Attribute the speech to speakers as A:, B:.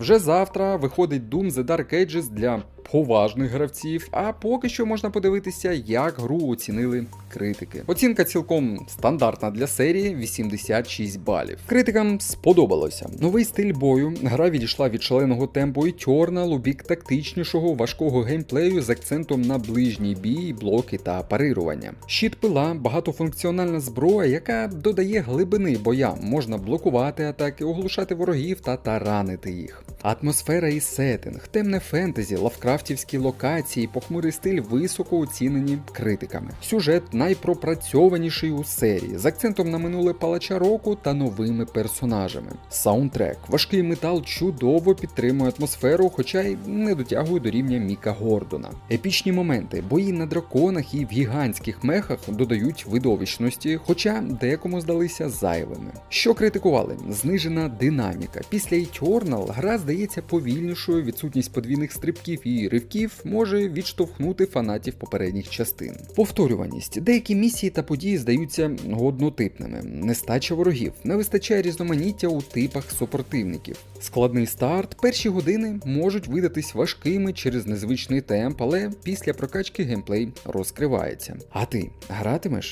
A: Вже завтра виходить Doom The Dark Ages для поважних гравців, а поки що можна подивитися, як гру оцінили критики. Оцінка цілком стандартна для серії 86 балів. Критикам сподобалося. Новий стиль бою, гра відійшла від шаленого темпу і Eternal у бік тактичнішого, важкого геймплею з акцентом на ближній бій, блоки та парирування. Щит пила, багатофункціональна зброя, яка додає глибини боям, можна блокувати атаки, оглушати ворогів та таранити їх. Атмосфера і сеттинг, темне фентезі, лавкрафтівські локації, похмурий стиль високо оцінені критиками. Сюжет найпропрацьованіший у серії, з акцентом на минуле палача року та новими персонажами. Саундтрек, важкий метал чудово підтримує атмосферу, хоча й не дотягує до рівня Міка Гордона. Епічні моменти, бої на драконах і в гігантських мехах додають видовищності, хоча декому здалися зайвими. Що критикували? Знижена динаміка. Після Eternal гра здається повільнішою, відсутність подвійних стрибків і ривків може відштовхнути фанатів попередніх частин. Повторюваність. Деякі місії та події здаються однотипними. Нестача ворогів, не вистачає різноманіття у типах супротивників. Складний старт, перші години можуть видатись важкими через незвичний темп, але після прокачки геймплей розкривається. А ти гратимеш?